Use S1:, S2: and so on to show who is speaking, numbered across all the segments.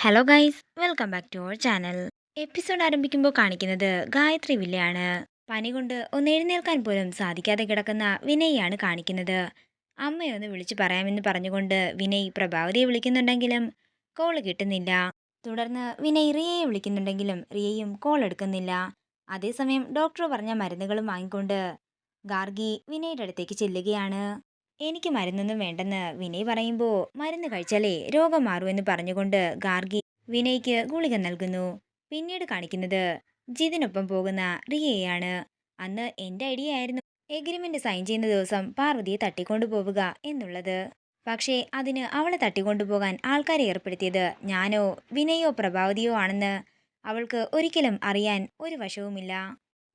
S1: Hello guys welcome back to our channel episode ആരംഭിക്കുമ്പോൾ കാണിക്കുന്നത് ഗായത്രി വില്ലയാണ്. പനി കൊണ്ട് ഒന്ന് എഴുന്നേൽക്കാൻ പോലും സാധിക്കാതെ കിടക്കുന്ന വിനയാണ് കാണിക്കുന്നത്. അമ്മയെ ഒന്ന് വിളിച്ചു പറയാമെന്ന് പറഞ്ഞുകൊണ്ട് വിനയ് പ്രഭാവതിയെ വിളിക്കുന്നുണ്ടെങ്കിലും കോൾ കിട്ടുന്നില്ല. തുടർന്ന് വിനയ് റിയയെ വിളിക്കുന്നുണ്ടെങ്കിലും റിയയും കോൾ എടുക്കുന്നില്ല. അതേസമയം ഡോക്ടർ പറഞ്ഞ മരുന്നുകളും വാങ്ങിക്കൊണ്ട് ഗാർഗി വിനയുടെ അടുത്തേക്ക് ചെല്ലുകയാണ്. എനിക്ക് മരുന്നൊന്നും വേണ്ടെന്ന് വിനയ് പറയുമ്പോൾ മരുന്ന് കഴിച്ചാലേ രോഗം മാറുമെന്ന് പറഞ്ഞുകൊണ്ട് ഗാർഗി വിനയ്ക്ക് ഗുളിക നൽകുന്നു. പിന്നീട് കാണിക്കുന്നത് ജിതിനൊപ്പം പോകുന്ന റിയയാണ്. അന്ന് എന്റെ ഐഡിയ ആയിരുന്നു എഗ്രിമെന്റ് സൈൻ ചെയ്യുന്ന ദിവസം പാർവതിയെ തട്ടിക്കൊണ്ടു പോവുക എന്നുള്ളത്. പക്ഷേ അതിന് അവളെ തട്ടിക്കൊണ്ടുപോകാൻ ആൾക്കാരെ ഏർപ്പെടുത്തിയത് ഞാനോ വിനയോ പ്രഭാവതിയോ ആണെന്ന് അവൾക്ക് ഒരിക്കലും അറിയാൻ ഒരു വശവുമില്ല.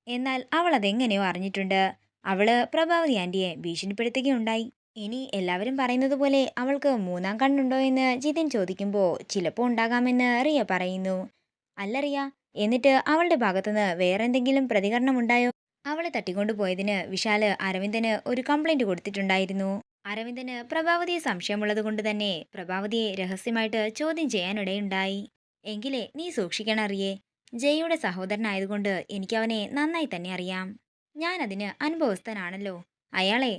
S1: എന്നാൽ അവൾ അതെങ്ങനെയോ അറിഞ്ഞിട്ടുണ്ട്. അവൾ പ്രഭാവതി ആന്റിയെ ഭീഷണിപ്പെടുത്തുകയുണ്ടായി. ഇനി എല്ലാവരും പറയുന്നത് പോലെ അവൾക്ക് മൂന്നാം കണ്ണുണ്ടോ എന്ന് ജിതിൻ ചോദിക്കുമ്പോൾ ചിലപ്പോൾ ഉണ്ടാകാമെന്ന് റിയ പറയുന്നു. അല്ല റിയ എന്നിട്ട് അവളുടെ ഭാഗത്തുനിന്ന് വേറെന്തെങ്കിലും പ്രതികരണം ഉണ്ടായോ അവളെ തട്ടിക്കൊണ്ടുപോയതിന് വിശാൽ അരവിന്ദന് ഒരു കംപ്ലൈന്റ് കൊടുത്തിട്ടുണ്ടായിരുന്നു. അരവിന്ദന് പ്രഭാവതിയെ സംശയമുള്ളത് കൊണ്ട് തന്നെ പ്രഭാവതിയെ രഹസ്യമായിട്ട് ചോദ്യം ചെയ്യാനിടയുണ്ടായി. എങ്കിലേ നീ സൂക്ഷിക്കണം അറിയേ ജയയുടെ സഹോദരനായതുകൊണ്ട് എനിക്കവനെ നന്നായി തന്നെ അറിയാം. ഞാൻ അതിന് അനുഭവസ്ഥനാണല്ലോ. അയാളെ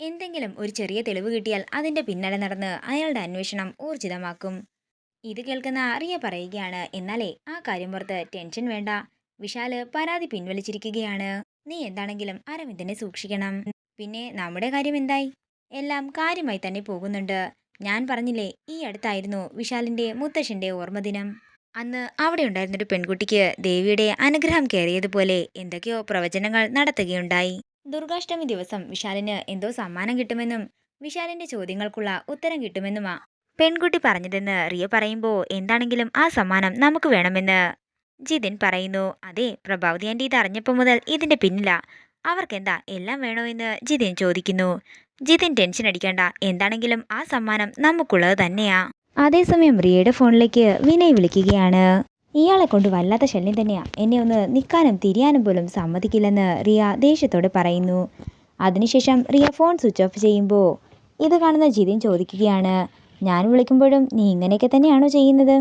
S1: എന്തെങ്കിലും ഒരു ചെറിയ തെളിവ് കിട്ടിയാൽ അതിന്റെ പിന്നാലെ നടന്ന് അയാളുടെ അന്വേഷണം ഊർജിതമാക്കും. ഇത് കേൾക്കുന്ന അറിയ പറയുകയാണ് എന്നാലേ ആ കാര്യം പുറത്ത് ടെൻഷൻ വേണ്ട. വിശാൽ പരാതി പിൻവലിച്ചിരിക്കുകയാണ്. നീ എന്താണെങ്കിലും അരവിന്ദനെ സൂക്ഷിക്കണം. പിന്നെ നമ്മുടെ കാര്യം എന്തായി? എല്ലാം കാര്യമായി തന്നെ പോകുന്നുണ്ട്. ഞാൻ പറഞ്ഞില്ലേ ഈ അടുത്തായിരുന്നു വിശാലിന്റെ മുത്തശ്ശന്റെ ഓർമ്മദിനം. അന്ന് അവിടെ ഉണ്ടായിരുന്നൊരു പെൺകുട്ടിക്ക് ദേവിയുടെ അനുഗ്രഹം കയറിയതുപോലെ എന്തൊക്കെയോ പ്രവചനങ്ങൾ നടത്തുകയുണ്ടായി. ദുർഗാഷ്ടമി ദിവസം വിശാലിന് എന്തോ സമ്മാനം കിട്ടുമെന്നും വിശാലിന്റെ ചോദ്യങ്ങൾക്കുള്ള ഉത്തരം കിട്ടുമെന്നുമാ പെൺകുട്ടി പറഞ്ഞതെന്ന് റിയ പറയുമ്പോൾ എന്താണെങ്കിലും ആ സമ്മാനം നമുക്ക് വേണമെന്ന്. ജിതിൻ പറയുന്നു അതെ പ്രഭാവതി ആന്റി അറിഞ്ഞപ്പോൾ മുതൽ ഇതിന്റെ പിന്നില. അവർക്കെന്താ എല്ലാം വേണോ എന്ന് ജിതിൻ ചോദിക്കുന്നു. ജിതിൻ ടെൻഷൻ അടിക്കണ്ട എന്താണെങ്കിലും ആ സമ്മാനം നമുക്കുള്ളത് തന്നെയാ. അതേസമയം റിയയുടെ ഫോണിലേക്ക് വിനയ് വിളിക്കുകയാണ്. ഇയാളെ കൊണ്ട് വല്ലാത്ത ശല്യം തന്നെയാണ് എന്നെ ഒന്ന് നിൽക്കാനും തിരിയാനും പോലും സമ്മതിക്കില്ലെന്ന് റിയ ദേഷ്യത്തോട് പറയുന്നു. അതിനുശേഷം റിയ ഫോൺ സ്വിച്ച് ഓഫ് ചെയ്യുമ്പോൾ ഇത് കാണുന്ന ജിതിൻ ചോദിക്കുകയാണ്. ഞാൻ വിളിക്കുമ്പോഴും നീ ഇങ്ങനെയൊക്കെ തന്നെയാണോ ചെയ്യുന്നത്?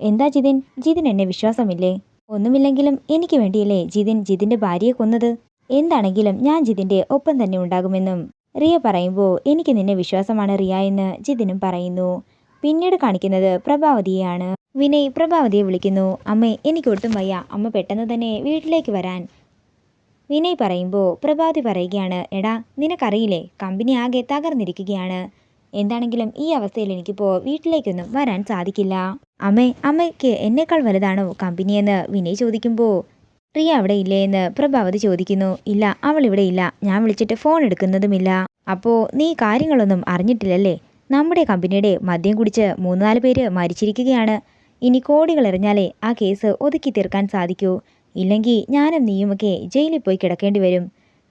S1: എന്താ ജിതിൻ? ജിതിൻ എന്നെ വിശ്വാസമില്ലേ? ഒന്നുമില്ലെങ്കിലും എനിക്ക് വേണ്ടിയല്ലേ ജിതിൻ ജിതിന്റെ ഭാര്യയെ കൊന്നത്? എന്താണെങ്കിലും ഞാൻ ജിതിന്റെ ഒപ്പം തന്നെ ഉണ്ടാകുമെന്നും റിയ പറയുമ്പോൾ എനിക്ക് നിന്നെ വിശ്വാസമാണ് റിയ എന്ന് ജിതിനും പറയുന്നു. പിന്നീട് കാണിക്കുന്നത് പ്രഭാവതിയെയാണ്. വിനയ് പ്രഭാവതിയെ വിളിക്കുന്നു. അമ്മേ എനിക്ക് ഒട്ടും വയ്യ. അമ്മ പെട്ടെന്ന് തന്നെ വീട്ടിലേക്ക് വരാൻ. വിനയ് പറയുമ്പോൾ പ്രഭാവതി പറയുകയാണ് എടാ നിനക്കറിയില്ലേ കമ്പനി ആകെ തകർന്നിരിക്കുകയാണ്. എന്താണെങ്കിലും ഈ അവസ്ഥയിൽ എനിക്കിപ്പോൾ വീട്ടിലേക്കൊന്നും വരാൻ സാധിക്കില്ല. അമ്മേ അമ്മയ്ക്ക് എന്നേക്കാൾ വലുതാണോ കമ്പനിയെന്ന് വിനയ് ചോദിക്കുമ്പോൾ പ്രിയ അവിടെ ഇല്ലേ എന്ന് പ്രഭാവതി ചോദിക്കുന്നു. ഇല്ല അവൾ ഇവിടെ ഇല്ല. ഞാൻ വിളിച്ചിട്ട് ഫോൺ എടുക്കുന്നതുമില്ല. അപ്പോൾ നീ കാര്യങ്ങളൊന്നും അറിഞ്ഞിട്ടില്ലല്ലേ? നമ്മുടെ കമ്പനിയുടെ മദ്യം കുടിച്ച് മൂന്നാൽ പേര് മരിച്ചിരിക്കുകയാണ്. ഇനി കോടികൾ എറിഞ്ഞാലേ ആ കേസ് ഒതുക്കി തീർക്കാൻ സാധിക്കൂ. ഇല്ലെങ്കിൽ ഞാനും നീയുമൊക്കെ ജയിലിൽ പോയി കിടക്കേണ്ടി വരും.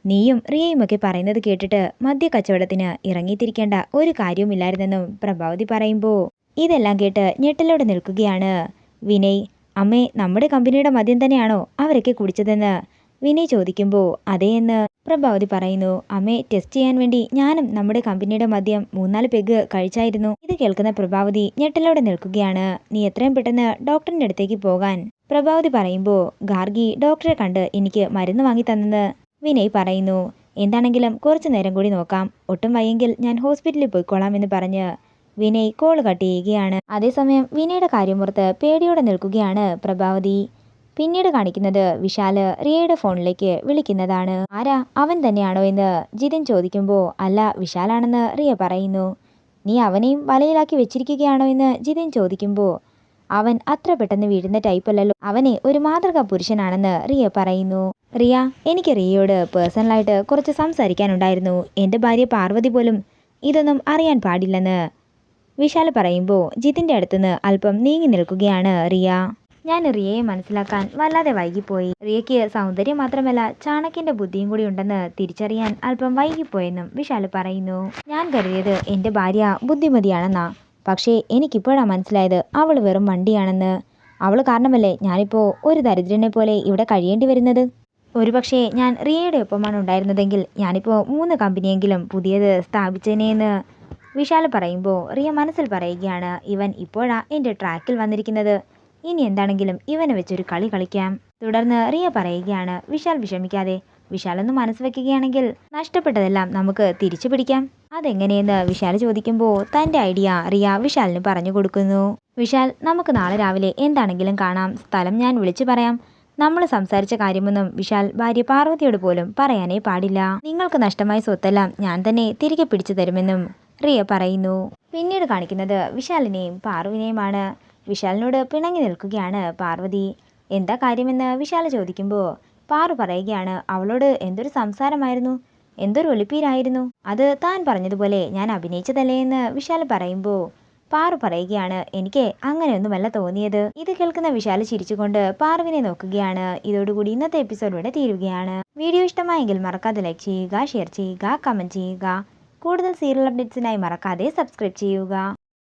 S1: നീയും റിയയുമൊക്കെ പറയുന്നത് കേട്ടിട്ട് മദ്യ കച്ചവടത്തിന് ഇറങ്ങിത്തിരിക്കേണ്ട ഒരു കാര്യവുമില്ലായിരുന്നെന്നും പ്രഭാവതി പറയുമ്പോൾ ഇതെല്ലാം കേട്ട് ഞെട്ടലോടെ നിൽക്കുകയാണ്. വിനയ് അമ്മേ നമ്മുടെ കമ്പനിയുടെ മദ്യം തന്നെയാണോ അവരൊക്കെ കുടിച്ചതെന്ന് വിനയ് ചോദിക്കുമ്പോൾ അതേ എന്ന് പ്രഭാവതി പറയുന്നു. അമ്മേ ടെസ്റ്റ് ചെയ്യാൻ വേണ്ടി ഞാനും നമ്മുടെ കമ്പനിയുടെ മദ്യം മൂന്നാൽ പെഗ് കഴിച്ചായിരുന്നു. ഇത് കേൾക്കുന്ന പ്രഭാവതി ഞെട്ടലോടെ നിൽക്കുകയാണ്. നീ എത്രയും പെട്ടെന്ന് ഡോക്ടറിന്റെ അടുത്തേക്ക് പോകാൻ പ്രഭാവതി പറയുമ്പോൾ ഗാർഗി ഡോക്ടറെ കണ്ട് എനിക്ക് മരുന്ന് വാങ്ങി തന്നെന്ന് വിനയ് പറയുന്നു. എന്താണെങ്കിലും കുറച്ചു നേരം കൂടി നോക്കാം. ഒട്ടും വയ്യെങ്കിൽ ഞാൻ ഹോസ്പിറ്റലിൽ പോയിക്കോളാം എന്ന് പറഞ്ഞ് വിനയ് കോൾ കട്ട് ചെയ്യുകയാണ്. അതേസമയം വിനയുടെ കാര്യം ഓർത്ത് പേടിയോടെ നിൽക്കുകയാണ് പ്രഭാവതി. പിന്നീട് കാണിക്കുന്നത് വിശാൽ റിയയുടെ ഫോണിലേക്ക് വിളിക്കുന്നതാണ്. ആരാ? അവൻ തന്നെയാണോ എന്ന് ജിതിൻ ചോദിക്കുമ്പോൾ അല്ല വിശാലാണെന്ന് റിയ പറയുന്നു. നീ അവനെയും വലയിലാക്കി വെച്ചിരിക്കുകയാണോ എന്ന് ജിതിൻ ചോദിക്കുമ്പോൾ അവൻ അത്ര പെട്ടെന്ന് വീഴുന്ന ടൈപ്പല്ലല്ലോ അവനെ ഒരു മാതൃകാ പുരുഷനാണെന്ന് റിയ പറയുന്നു. റിയ എനിക്ക് റിയയോട് പേഴ്സണലായിട്ട് കുറച്ച് സംസാരിക്കാനുണ്ടായിരുന്നു. എന്റെ ഭാര്യ പാർവതി പോലും ഇതൊന്നും അറിയാൻ പാടില്ലെന്ന് വിശാൽ പറയുമ്പോൾ ജിതിന്റെ അടുത്തുനിന്ന് അല്പം നീങ്ങി നിൽക്കുകയാണ് റിയ. ഞാൻ റിയയെ മനസ്സിലാക്കാൻ വല്ലാതെ വൈകിപ്പോയി. റിയയ്ക്ക് സൗന്ദര്യം മാത്രമല്ല ചാണക്യന്റെ ബുദ്ധിയും കൂടി ഉണ്ടെന്ന് തിരിച്ചറിയാൻ അല്പം വൈകിപ്പോയെന്നും വിശാൽ പറയുന്നു. ഞാൻ കരുതിയത് എന്റെ ഭാര്യ ബുദ്ധിമതിയാണെന്നാ. പക്ഷേ എനിക്കിപ്പോഴാണ് മനസ്സിലായത് അവൾ വെറും വണ്ടിയാണെന്ന്. അവൾ കാരണമല്ലേ ഞാനിപ്പോൾ ഒരു ദരിദ്രനെ പോലെ ഇവിടെ കഴിയേണ്ടി വരുന്നത്? ഒരുപക്ഷേ ഞാൻ റിയയുടെ ഒപ്പമാണ് ഉണ്ടായിരുന്നതെങ്കിൽ ഞാനിപ്പോൾ മൂന്ന് കമ്പനിയെങ്കിലും പുതിയത് സ്ഥാപിച്ചേനേന്ന് വിശാൽ പറയുമ്പോൾ റിയ മനസ്സിൽ പറയുകയാണ് ഇവൻ ഇപ്പോഴാ എന്റെ ട്രാക്കിൽ വന്നിരിക്കുന്നത്. ഇനി എന്താണെങ്കിലും ഇവനെ വെച്ചൊരു കളി കളിക്കാം. തുടർന്ന് റിയ പറയുകയാണ് വിശാൽ വിഷമിക്കാതെ. വിശാൽ ഒന്ന് മനസ്സ് വെക്കുകയാണെങ്കിൽ നഷ്ടപ്പെട്ടതെല്ലാം നമുക്ക് തിരിച്ചു പിടിക്കാം. അതെങ്ങനെയെന്ന് വിശാൽ ചോദിക്കുമ്പോൾ തന്റെ ഐഡിയ റിയ വിശാലിന് പറഞ്ഞു കൊടുക്കുന്നു. വിശാൽ നമുക്ക് നാളെ രാവിലെ എന്താണെങ്കിലും കാണാം. സ്ഥലം ഞാൻ വിളിച്ചു പറയാം. നമ്മൾ സംസാരിച്ച കാര്യമൊന്നും വിശാൽ ഭാര്യ പാർവതിയോട് പോലും പറയാനേ പാടില്ല. നിങ്ങൾക്ക് നഷ്ടമായ സ്വത്തെല്ലാം ഞാൻ തന്നെ തിരികെ പിടിച്ചു തരുമെന്നും റിയ പറയുന്നു. പിന്നീട് കാണിക്കുന്നത് വിശാലിനെയും പാർവിനെയുമാണ്. വിശാലിനോട് പിണങ്ങി നിൽക്കുകയാണ് പാർവതി. എന്താ കാര്യമെന്ന് വിശാല ചോദിക്കുമ്പോൾ പാറു പറയുകയാണ് അവളോട് എന്തൊരു സംസാരമായിരുന്നു? എന്തൊരു ഒളിപ്പീരായിരുന്നു? അത് താൻ പറഞ്ഞതുപോലെ ഞാൻ അഭിനയിച്ചതല്ലേ എന്ന് വിശാൽ പറയുമ്പോൾ പാറു പറയുകയാണ് എനിക്ക് അങ്ങനെയൊന്നുമല്ല തോന്നിയത്. ഇത് കേൾക്കുന്ന വിശാൽ ചിരിച്ചുകൊണ്ട് പാറുവിനെ നോക്കുകയാണ്. ഇതോടുകൂടി ഇന്നത്തെ എപ്പിസോഡ് ഇവിടെ തീരുകയാണ്. വീഡിയോ ഇഷ്ടമായെങ്കിൽ മറക്കാതെ ലൈക്ക് ചെയ്യുക ഷെയർ ചെയ്യുക കമന്റ് ചെയ്യുക. കൂടുതൽ സീരിയൽ അപ്ഡേറ്റ്സിനായി മറക്കാതെ സബ്സ്ക്രൈബ് ചെയ്യുക.